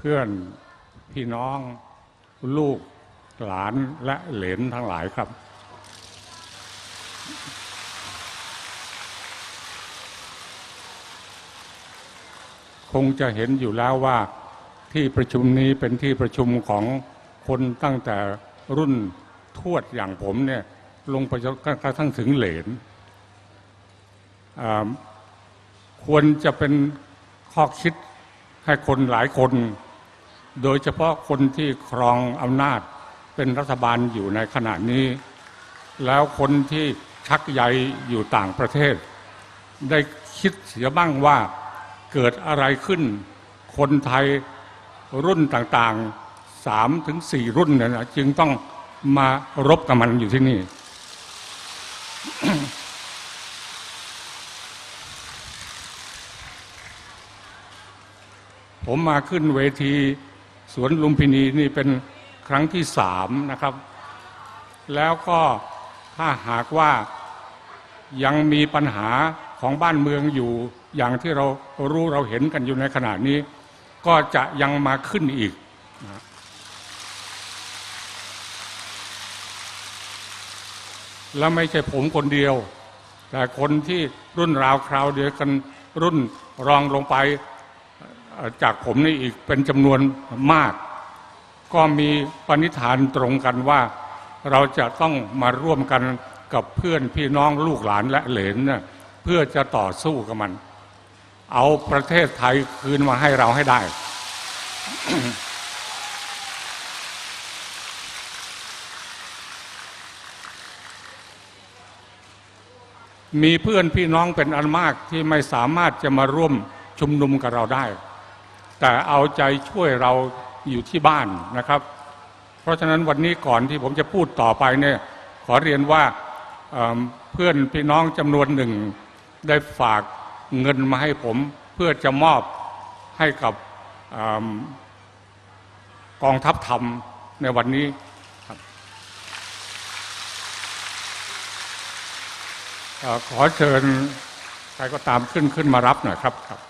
พื่อนพี่น้องลูกหลานและเหลนทั้งหลายครับ คงจะเห็นอยู่แล้วว่าที่ประชุมนี้เป็นที่ประชุมของคนตั้งแต่รุ่นทวดอย่างผมเนี่ยลงไปจนกระทั่งถึงเหลนควรจะเป็นข้อคิดให้คนหลายคน โดยเฉพาะคนที่ครองอำนาจเป็นรัฐบาลอยู่ในขณะนี้ แล้วคนที่ชักใยอยู่ต่างประเทศ ได้คิดเสียบ้างว่าเกิดอะไรขึ้น คนไทยรุ่นต่างๆสามถึงสี่รุ่นเนี่ยจึงต้องมารบกับมันอยู่ที่นี่ ผมมาขึ้นเวที สวนลุมพินีนี่เป็นครั้งที่สามนะครับ แล้วก็ถ้าหากว่ายังมีปัญหาของบ้านเมืองอยู่อย่างที่เรารู้เราเห็นกันอยู่ในขณะนี้ ก็จะยังมาขึ้นอีกนะแล้วไม่ใช่ผมคนเดียว แต่คนที่รุ่นราวคราวเดียวกันรุ่นรองลงไป จากผมนี่อีกเป็นจำนวนมาก ก็มีปณิธานตรงกันว่า เราจะต้องมาร่วมกันกับเพื่อนพี่น้องลูกหลานและเหลนเนี่ยเพื่อจะต่อสู้กับมัน เอาประเทศไทยคืนมาให้เราให้ได้ มีเพื่อนพี่น้องเป็นอันมากที่ไม่สามารถจะมาร่วมชุมนุมกับเราได้ แต่เอาใจช่วยเราอยู่ที่บ้านนะครับ เพราะฉะนั้นวันนี้ก่อนที่ผมจะพูดต่อไปเนี่ยขอเรียนว่าเเพื่อนพี่น้องจำนวนหนึ่งได้ฝากเงินมาให้ผมเพื่อจะมอบให้กับเอิ่มกองทัพธรรมในวันนี้ขอเชิญใครก็ตามขึ้นขึ้นมารับหน่อยครับครับ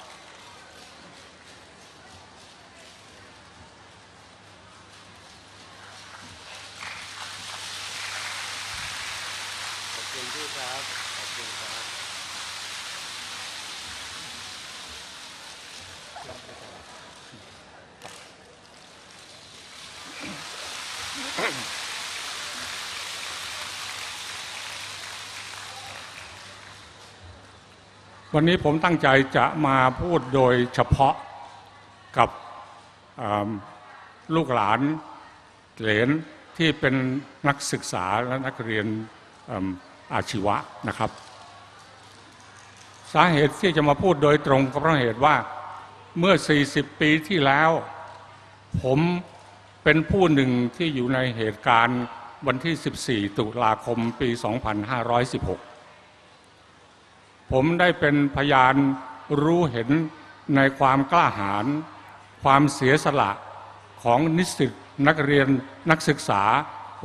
ขอบคุณพี่ครับ ขอบคุณครับ วันนี้ผมตั้งใจจะมาพูดโดยเฉพาะกับลูกหลานเหลนที่เป็นนักศึกษาและนักเรียนออาชีวะนะครับ สาเหตุที่จะมาพูดโดยตรงก็เพราะเหตุว่าเมื่อ 40 ปีที่แล้ว ผมเป็นผู้หนึ่งที่อยู่ในเหตุการณ์วันที่ 14 ตุลาคมปี 2516 ผมได้เป็นพยานรู้เห็นในความกล้าหาญความเสียสละของนิสิตนักเรียนนักศึกษา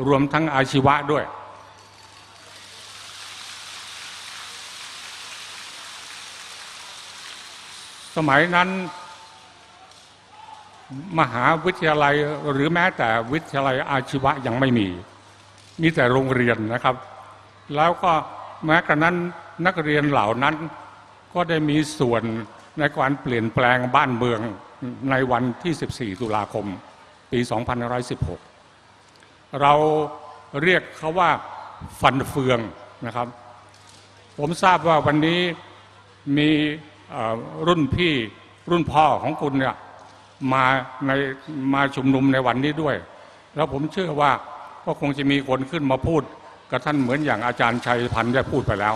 รวมทั้งอาชีวะด้วย สมัยนั้น มหาวิทยาลัยหรือแม้แต่วิทยาลัยอาชีวะยังไม่มี มีแต่โรงเรียนนะครับ แล้วก็แม้กระนั้น นักเรียนเหล่านั้นก็ได้มีส่วนในการเปลี่ยนแปลงบ้านเมืองในวันที่ 14 ตุลาคม ปี 2516 เราเรียกเขาว่าฟันเฟืองนะครับ ผมทราบว่าวันนี้มีรุ่นพี่รุ่นพ่อของคุณเนี่ยมาในมาชุมนุมในวันนี้ด้วย แล้วผมเชื่อว่าก็คงจะมีคนขึ้นมาพูดกับท่านเหมือนอย่างอาจารย์ชัยพันธ์ได้พูดไปแล้ว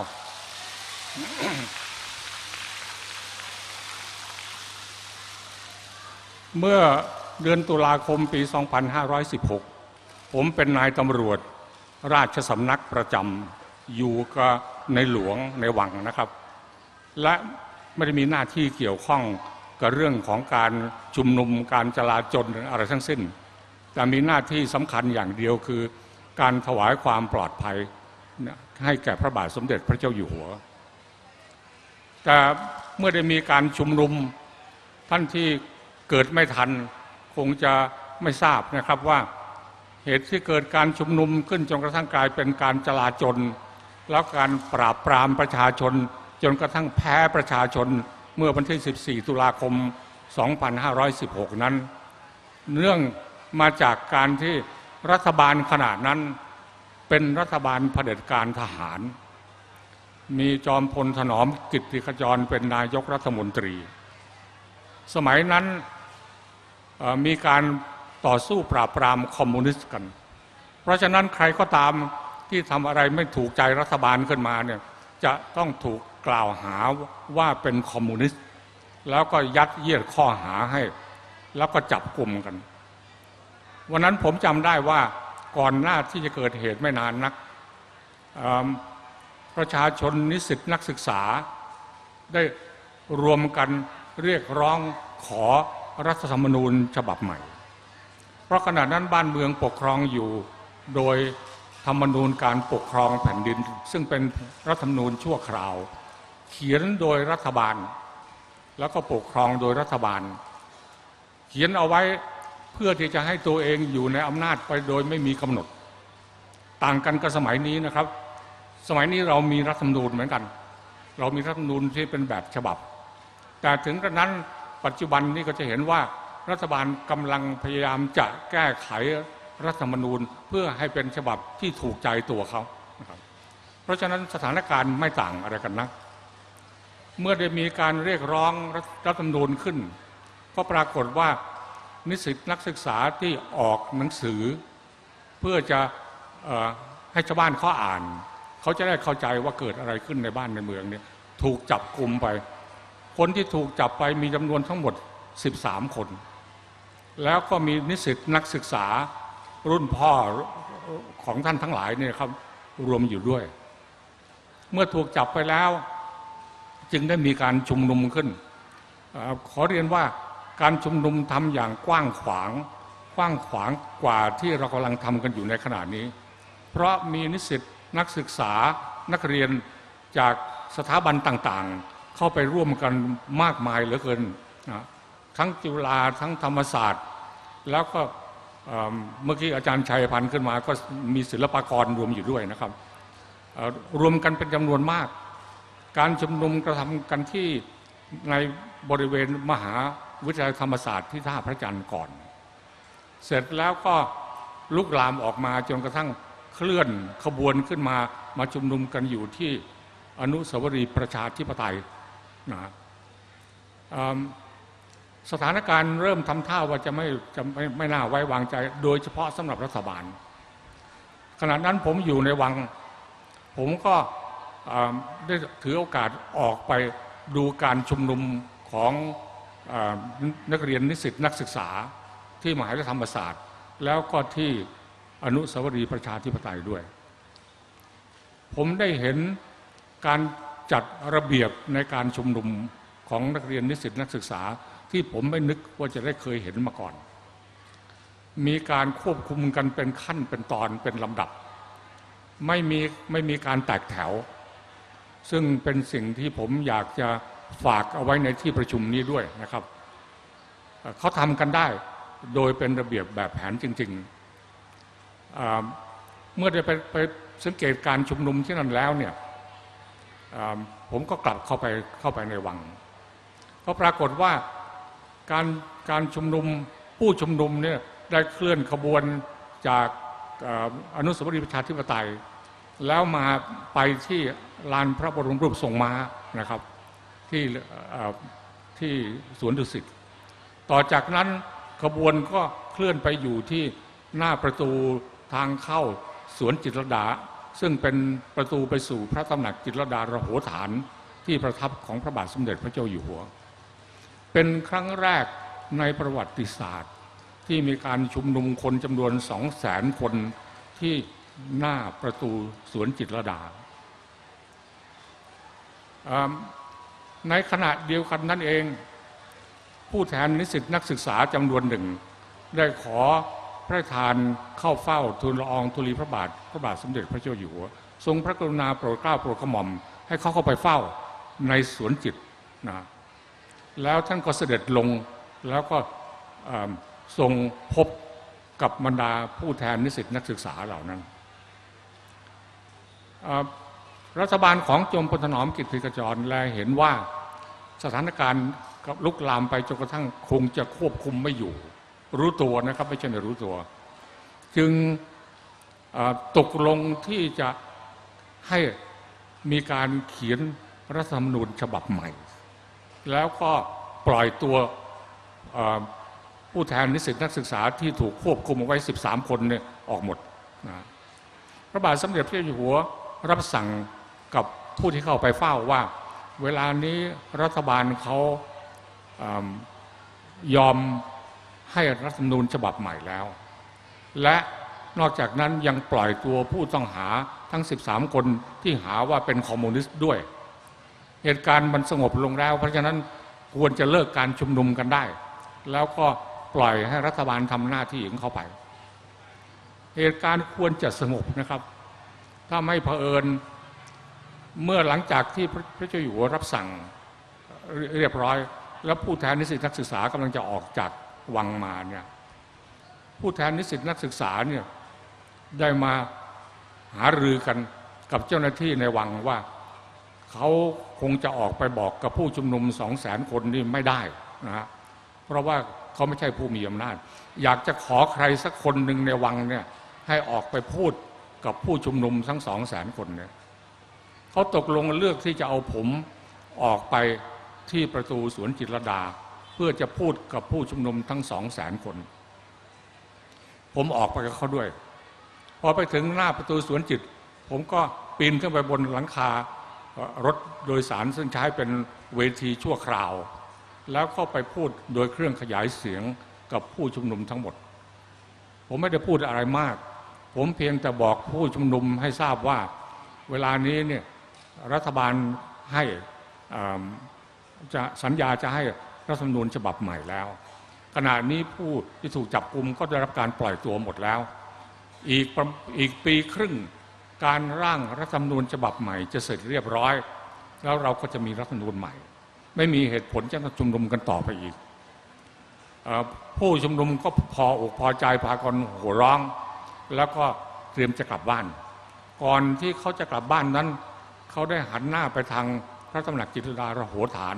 เมื่อเดือนตุลาคมปี 2516 ผมเป็นนายตำรวจราชสำนักประจำอยู่กับในหลวงในวังนะครับ และไม่ได้มีหน้าที่เกี่ยวข้องกับเรื่องของการชุมนุมการจลาจลอะไรทั้งสิ้น แต่มีหน้าที่สำคัญอย่างเดียวคือ การถวายความปลอดภัยให้แก่พระบาทสมเด็จพระเจ้าอยู่หัว แต่เมื่อได้มีการชุมนุมท่านที่เกิดไม่ทัน คงจะไม่ทราบนะครับว่าเหตุที่เกิดการชุมนุมขึ้นจนกระทั่งกลายเป็นการจลาจลแล้วการปราบปรามประชาชน จนกระทั่งแพ้ประชาชนเมื่อวันที่ 14 ตุลาคม 2516 นั้น เนื่องมาจากการที่รัฐบาลขนาดนั้น เป็นรัฐบาลเผด็จการทหาร มีจอมพลถนอมกิตติขจรเป็นนายกรัฐมนตรี สมัยนั้นมีการต่อสู้ปราบปรามคอมมิวนิสต์กัน เพราะฉะนั้นใครก็ตามที่ทำอะไรไม่ถูกใจรัฐบาลขึ้นมาเนี่ยจะต้องถูกกล่าวหาว่าเป็นคอมมิวนิสต์ แล้วก็ยัดเยียดข้อหาให้ แล้วก็จับกลุ่มกัน วันนั้นผมจำได้ว่าก่อนหน้าที่จะเกิดเหตุไม่นานนัก ประชาชนนิสิตนักศึกษา ได้รวมกันเรียกร้องขอรัฐธรรมนูญฉบับใหม่ เพราะขณะนั้นบ้านเมืองปกครองอยู่โดยธรรมนูญการปกครองแผ่นดิน ซึ่งเป็นรัฐธรรมนูญชั่วคราว เขียนโดยรัฐบาล แล้วก็ปกครองโดยรัฐบาล เขียนเอาไว้เพื่อที่จะให้ตัวเองอยู่ในอำนาจไปโดยไม่มีกำหนด ต่างกันกับสมัยนี้นะครับ สมัยนี้เรามีรัฐธรรมนูญเหมือนกัน เรามีรัฐธรรมนูญที่เป็นแบบฉบับ แต่ถึงกระนั้นปัจจุบันนี้ก็จะเห็นว่ารัฐบาลกำลังพยายามจะแก้ไขรัฐธรรมนูญเพื่อให้เป็นฉบับที่ถูกใจตัวเขา เพราะฉะนั้นสถานการณ์ไม่ต่างอะไรกันนะเมื่อได้มีการเรียกร้องรัฐธรรมนูญขึ้น ก็ปรากฏว่านิสิตนักศึกษาที่ออกหนังสือ เพื่อจะออให้ชาวบ้านเขาอ่าน เขาจะได้เข้าใจว่าเกิดอะไรขึ้นในบ้านในเมืองเนี่ยถูกจับกลุ่มไป คนที่ถูกจับไปมีจำนวนทั้งหมด 13 คน แล้วก็มีนิสิตนักศึกษารุ่นพ่อของท่านทั้งหลายเนี่ยครับรวมอยู่ด้วย เมื่อถูกจับไปแล้ว จึงได้มีการชุมนุมขึ้นออขอเรียนว่าการชุมนุมทำอย่างกว้างขวางกว้างขวางกว่าที่เรากำลังทำกันอยู่ในขณะนี้ เพราะมีนิสิต นักศึกษานักเรียนจากสถาบันต่างๆ เข้าไปร่วมกันมากมายเหลือเกินทั้งจุฬาทั้งธรรมศาสตร์ แล้วก็เมื่อกี้อาจารย์ชัยพันธ์ขึ้นมา ก็มีศิลปากรรวมอยู่ด้วยนะครับรวมกันเป็นจำนวนมาก การชุมนุมกระทำกันที่ในบริเวณมหาวิทยาลัยธรรมศาสตร์ที่ท่าพระจันทร์ก่อน เสร็จแล้วก็ลุกลามออกมาจนกระทั่ง เคลื่อนขบวนขึ้นมามาชุมนุมกันอยู่ที่อนุสาวรีย์ประชาธิปไตยนะสถานการณ์เริ่มทำท่าว่าจะไม่จะไม่ไม่น่าไว้วางใจ โดยเฉพาะสำหรับรัฐบาล ขณะนั้นผมอยู่ในวัง ผมก็ได้ถือโอกาสออกไปดูการชุมนุมของอนักเรียนนิสิตนักศึกษาที่มหาวิทยาลัยธรรมศาสตร์ แล้วก็ที่ อนุสาวรีย์ประชาธิปไตยด้วย ผมได้เห็นการจัดระเบียบในการชุมนุมของนักเรียนนิสิตนักศึกษาที่ผมไม่นึกว่าจะได้เคยเห็นมาก่อน มีการควบคุมกันเป็นขั้นเป็นตอนเป็นลำดับ ไม่มีไม่มีการแตกแถว ซึ่งเป็นสิ่งที่ผมอยากจะฝากเอาไว้ในที่ประชุมนี้ด้วยนะครับ เขาทำกันได้โดยเป็นระเบียบแบบแผนจริง ๆ เมื่อได้ไปไปสังเกตการชุมนุมที่นั่นแล้วเนี่ยผมก็กลับเข้าไปเข้าไปในวัง ก็ปรากฏว่าการการชุมนุมผู้ชุมนุมเนี่ยได้เคลื่อนขบวนจากออนุสาวรีย์ประชาธิปไตย แล้วมาไปที่ลานพระบรมรูปทรงม้านะครับ ที่ที่สวนดุสิตต่อจากนั้นขบวนก็เคลื่อนไปอยู่ที่หน้าประตู ทางเข้าสวนจิตรดา ซึ่งเป็นประตูไปสู่พระตำหนักจิตรดาระโหฐานที่ประทับของพระบาทสมเด็จพระเจ้าอยู่หัว เป็นครั้งแรกในประวัติศาสตร์ ที่มีการชุมนุมคนจำนวนสองแสนคนที่หน้าประตูสวนจิตรดา ในขณะเดียวกันนั่นเอง ผู้แทนนิสิตนักศึกษาจำนวนหนึ่ง ได้ขอ พระราชทานเข้าเฝ้าทูลละอองธุลีพระบาทพระบาทสมเด็จพระเจ้าอยู่หัวทรงพระกรุณาโปรดเกล้าโปรดกระหม่อม ให้เขาเข้าไปเฝ้าในสวนจิตนะแล้วท่านก็เสด็จลงแล้วก็ทรงพบกับบรรดาผู้แทนนิสิตนักศึกษาเหล่านั้นรัฐบาลของจอมพลถนอมกิจพิกจรแลเห็นว่าสถานการณ์ลุกลามไปจนกระทั่งคงจะควบคุมไม่อยู่ รู้ตัวนะครับ ไม่ใช่ไม่รู้ตัว จึงตกลงที่จะให้มีการเขียนรัฐธรรมนูญฉบับใหม่ แล้วก็ปล่อยตัวผู้แทนนิสิตนักศึกษาที่ถูกควบคุมเอาไว้ 13 คนเนี่ยออกหมดนะพระบาทสมเด็จพระเจ้าอยู่หัวรับสั่งกับผู้ที่เข้าไปเฝ้าว่า เวลานี้รัฐบาลเขายอม ให้รัฐธรรมนูญฉบับใหม่แล้ว และนอกจากนั้นยังปล่อยตัวผู้ต้องหาทั้ง 13 คนที่หาว่าเป็นคอมมิวนิสต์ด้วย เหตุการณ์มันสงบลงแล้ว เพราะฉะนั้นควรจะเลิกการชุมนุมกันได้ แล้วก็ปล่อยให้รัฐบาลทำหน้าที่ของเขาไป เหตุการณ์ควรจะสงบนะครับ ถ้าไม่เผอิญเมื่อหลังจากที่พระพระเจ้าอยู่หัวรับสั่งเรียบร้อย แล้วผู้แทนนิสิตนักศึกษากำลังจะออกจาก วังมาเนี่ยผู้แทนนิสิตนักศึกษาเนี่ยได้มาหารือกันกับเจ้าหน้าที่ในวังว่า เขาคงจะออกไปบอกกับผู้ชุมนุมสองแสนคนนี่ไม่ได้นะฮะเพราะว่าเขาไม่ใช่ผู้มีอำนาจ อยากจะขอใครสักคนหนึ่งในวังเนี่ยให้ออกไปพูดกับผู้ชุมนุมทั้งสองแสนคนเนี่ยเขาตกลงเลือกที่จะเอาผมออกไปที่ประตูสวนจิตรดา พื่อจะพูดกับผู้ชุมนุมทั้งสองแสนคน ผมออกไปกับเขาด้วย พอไปถึงหน้าประตูสวนจิต ผมก็ปีนขึ้นไปบนหลังคารถโดยสารซึ่งใช้เป็นเวทีชั่วคราว แล้วก็ไปพูดโดยเครื่องขยายเสียงกับผู้ชุมนุมทั้งหมด ผมไม่ได้พูดอะไรมาก ผมเพียงแต่บอกผู้ชุมนุมให้ทราบว่า เวลานี้เนี่ยรัฐบาลให้จะสัญญาจะให้ รัฐธรรมนูญฉบับใหม่แล้ว ขณะนี้ผู้ที่ถูกจับกลุมก็ได้รับการปล่อยตัวหมดแล้ว อีกอีกปีครึ่งการร่างรัฐธรรมนูญฉบับใหม่จะเสร็จเรียบร้อย แล้วเราก็จะมีรัฐธรรมนูญใหม่ ไม่มีเหตุผลจะมาชุมนุมกันต่อไปอีกอผู้ชุมนุมก็พออกพอใจพากันหัวร้อง แล้วก็เตรียมจะกลับบ้าน ก่อนที่เขาจะกลับบ้านนั้น เขาได้หันหน้าไปทางพระตำหนักจิตรดาระโหฐาน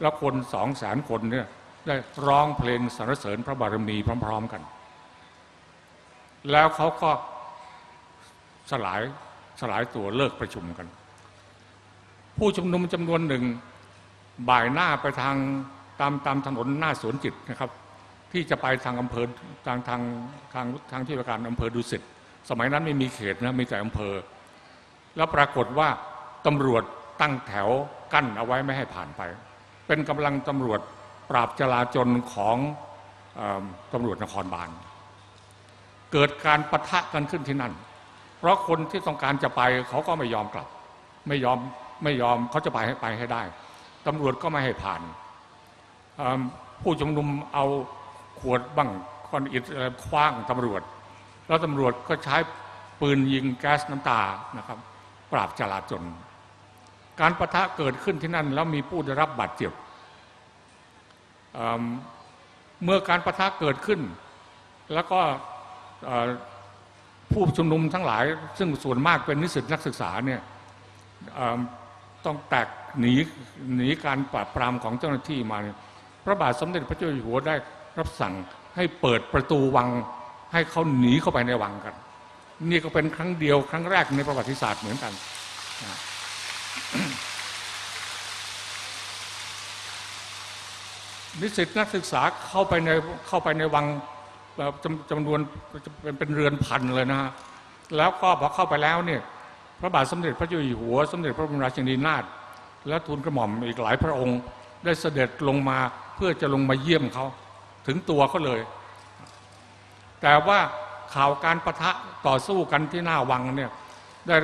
แล้วคนสองแสนคนเนี่ยได้ร้องเพลงสรรเสริญพระบารมีพร้อม ๆกัน แล้วเขาก็สลายสลายตัวเลิกประชุมกัน ผู้ชุมนุมจำนวนหนึ่งบ่ายหน้าไปทางตามตามถนนหน้าสวนจิตนะครับ ที่จะไปทางอำเภอทางทางทางทางที่ว่าการอำเภอดุสิตสมัยนั้นไม่มีเขตนะมีแต่อำเภอ แล้วปรากฏว่าตำรวจตั้งแถวกั้นเอาไว้ไม่ให้ผ่านไป เป็นกำลังตำรวจปราบจลาจลของออตำรวจนครบาลเกิดการปะทะกันขึ้นที่นั่น เพราะคนที่ต้องการจะไปเขาก็ไม่ยอมกลับ ไม่ยอมไม่ยอมเขาจะไปให้ไปให้ได้ตำรวจก็ไม่ให้ผ่าน ผู้ชุมนุมเอาขวดบ้างก้อนอิฐคว้างตำรวจ แล้วตำรวจก็ใช้ปืนยิงแก๊สน้ำตานะครับ ปราบจลาจล การประทะเกิดขึ้นที่นั่น แล้วมีผู้ได้รับบาดเจ็บเมเมื่อการประทะเกิดขึ้น แล้วก็ผู้ชุมนุมทั้งหลาย ซึ่งส่วนมากเป็นนิสิตนักศึกษาเนี่ยต้องแตกหนีหนีการปราบปรามของเจ้าหน้าที่มาเนี่ยพระบาทสมเด็จพระเจ้าอยู่หัวได้รับสั่งให้เปิดประตูวังให้เขาหนีเข้าไปในวังกัน นี่ก็เป็นครั้งเดียวครั้งแรกในประวัติศาสตร์เหมือนกันนะ นิสิตนักศึกษาเข้าไปในเข้าไปในวังจำจำนวนเป็นเป็นเรือนพันเลยนะฮะแล้วก็พอเข้าไปแล้วเนี่ยพระบาทสมเด็จพระเจ้าอยู่หัว สมเด็จพระบรมราชินีนาถและทูลกระหม่อมอีกหลายพระองค์ ได้เสด็จลงมาเพื่อจะลงมาเยี่ยมเขาถึงตัวเขาเลย แต่ว่าข่าวการประทะต่อสู้กันที่หน้าวังเนี่ยได้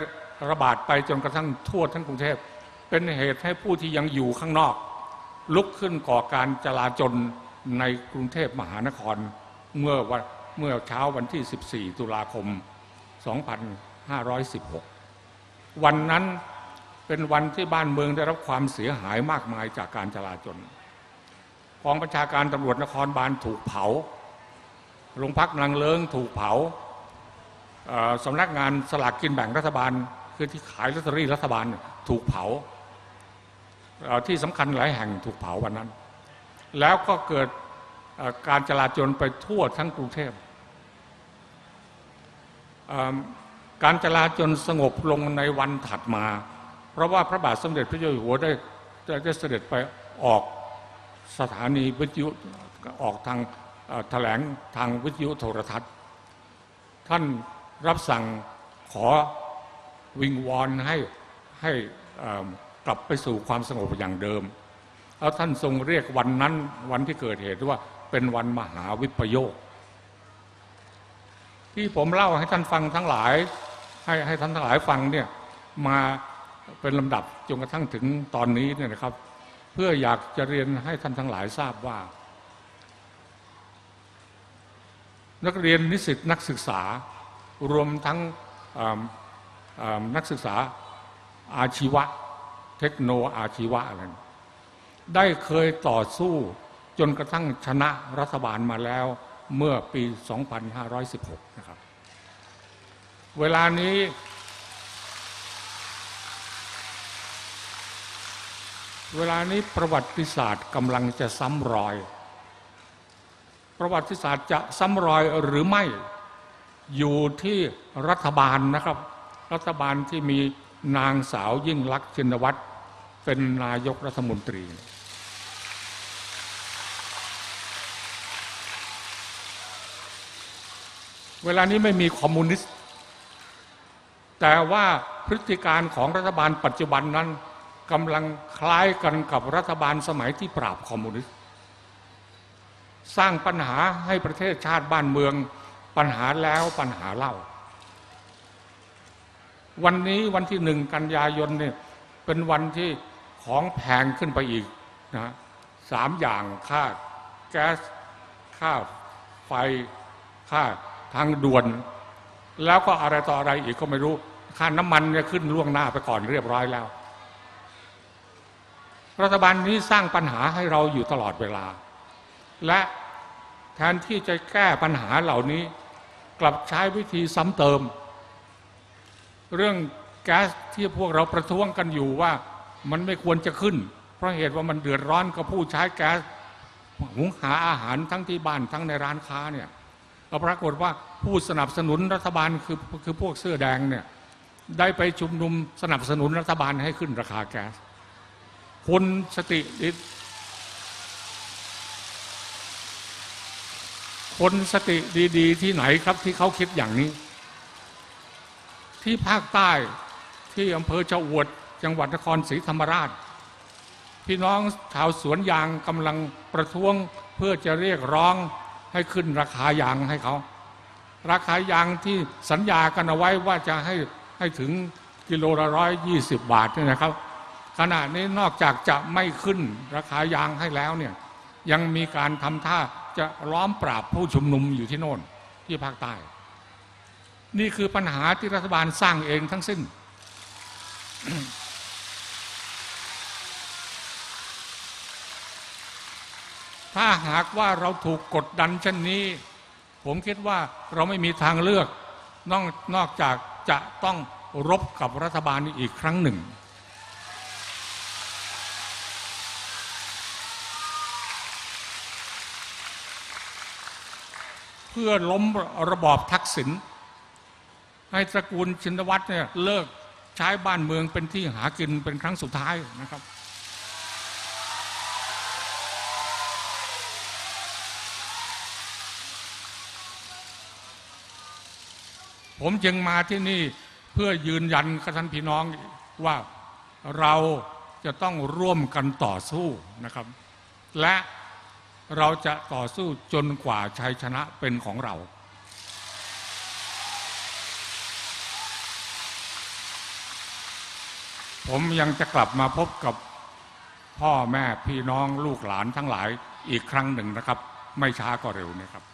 ระบาดไปจนกระทั่งทั่วทั้งกรุงเทพ เป็นเหตุให้ผู้ที่ยังอยู่ข้างนอก ลุกขึ้นก่อการจลาจลในกรุงเทพมหานคร เมื่อวันเมื่อเช้าวันที่ 14 ตุลาคม 2516 วันนั้นเป็นวันที่บ้านเมืองได้รับความเสียหายมากมายจากการจลาจลกองบัญชาการตำรวจนครบาลถูกเผา โรงพักนางเลิงถูกเผาสำนักงานสลากกินแบ่งรัฐบาล คือที่ขายลอตเตอรี่รัฐบาลถูกเผาที่สำคัญหลายแห่งถูกเผาวันนั้น แล้วก็เกิดการจลาจลไปทั่วทั้งกรุงเทพการจลาจลสงบลงในวันถัดมา เพราะว่าพระบาทสมเด็จพระเจ้าอยู่หัวได้ได้เสด็จไปออกสถานีวิทยุออกทางแถลงทางวิทยุโทรทัศน์ ท่านรับสั่งขอ วิงวอนให้ให้กลับไปสู่ความสงบอย่างเดิม แล้วท่านทรงเรียกวันนั้นวันที่เกิดเหตุว่าเป็นวันมหาวิปโยค ที่ผมเล่าให้ท่านฟังทั้งหลาย ให้ให้ท่านทั้งหลายฟังเนี่ยมาเป็นลำดับจนกระทั่งถึงตอนนี้เนี่ยนะครับ เพื่ออยากจะเรียนให้ท่านทั้งหลายทราบว่า นักเรียนนิสิตนักศึกษารวมทั้ง นักศึกษาอาชีวะ เทคโนอาชีวะอะไรได้เคยต่อสู้จนกระทั่งชนะรัฐบาลมาแล้วเมื่อปี 2516 นะครับ เวลานี้ เวลานี้ประวัติศาสตร์กำลังจะซ้ำรอย ประวัติศาสตร์จะซ้ำรอยหรือไม่อยู่ที่รัฐบาลนะครับ รัฐบาลที่มีนางสาวยิ่งลักษณ์ชินวัตรเป็นนายกรัฐมนตรี เวลานี้ไม่มีคอมมิวนิสต์ แต่ว่าพฤติการของรัฐบาลปัจจุบันนั้นกำลังคล้ายกันกับรัฐบาลสมัยที่ปราบคอมมิวนิสต์ สร้างปัญหาให้ประเทศชาติบ้านเมืองปัญหาแล้วปัญหาเล่า วันนี้วันที่หนึ่งกันยายนเนี่ยเป็นวันที่ของแพงขึ้นไปอีกนะสามอย่างค่าแก๊สค่าไฟค่าทางด่วน แล้วก็อะไรต่ออะไรอีกก็ไม่รู้ ค่าน้ำมันเนี่ยขึ้นล่วงหน้าไปก่อนเรียบร้อยแล้ว รัฐบาลนี้สร้างปัญหาให้เราอยู่ตลอดเวลา และแทนที่จะแก้ปัญหาเหล่านี้กลับใช้วิธีซ้ำเติม เรื่องแก๊สที่พวกเราประท้วงกันอยู่ว่ามันไม่ควรจะขึ้น เพราะเหตุว่ามันเดือดร้อนกับผู้ใช้แก๊สหุงหาอาหารทั้งที่บ้านทั้งในร้านค้าเนี่ยปรากฏว่าผู้สนับสนุนรัฐบาลคือคือพวกเสื้อแดงเนี่ยได้ไปชุมนุมสนับสนุนรัฐบาลให้ขึ้นราคาแก๊สคนสติคนสติดี ๆ ที่ไหนครับที่เขาคิดอย่างนี้ ที่ภาคใต้ที่อำเภอเจ้าอวด จังหวัดนครศรีธรรมราช พี่น้องชาวสวนยางกำลังประท้วงเพื่อจะเรียกร้องให้ขึ้นราคายางให้เขา ราคายางที่สัญญากันเอาไว้ว่าจะให้ให้ถึงกิโลละร้อยยี่สิบบาทเนี่ยนะครับ ขณะนี้นอกจากจะไม่ขึ้นราคายางให้แล้วเนี่ยยังมีการทำท่าจะล้อมปราบผู้ชุมนุมอยู่ที่โน่นที่ภาคใต้ นี่คือปัญหาที่รัฐบาลสร้างเองทั้งสิ้น ถ้าหากว่าเราถูกกดดันเช่นนี้ ผมคิดว่าเราไม่มีทางเลือก นอกนอกจากจะต้องรบกับรัฐบาลนี้อีกครั้งหนึ่ง เพื่อล้มระบอบทักษิณ ให้ตระกูลชินวัตรเนี่ยเลิกใช้บ้านเมืองเป็นที่หากินเป็นครั้งสุดท้ายนะครับผมจึงมาที่นี่เพื่อยืนยันกับท่านพี่น้องว่าเราจะต้องร่วมกันต่อสู้นะครับ และเราจะต่อสู้จนกว่าชัยชนะเป็นของเรา ผมยังจะกลับมาพบกับพ่อแม่พี่น้องลูกหลานทั้งหลายอีกครั้งหนึ่งนะครับ ไม่ช้าก็เร็วนะครับ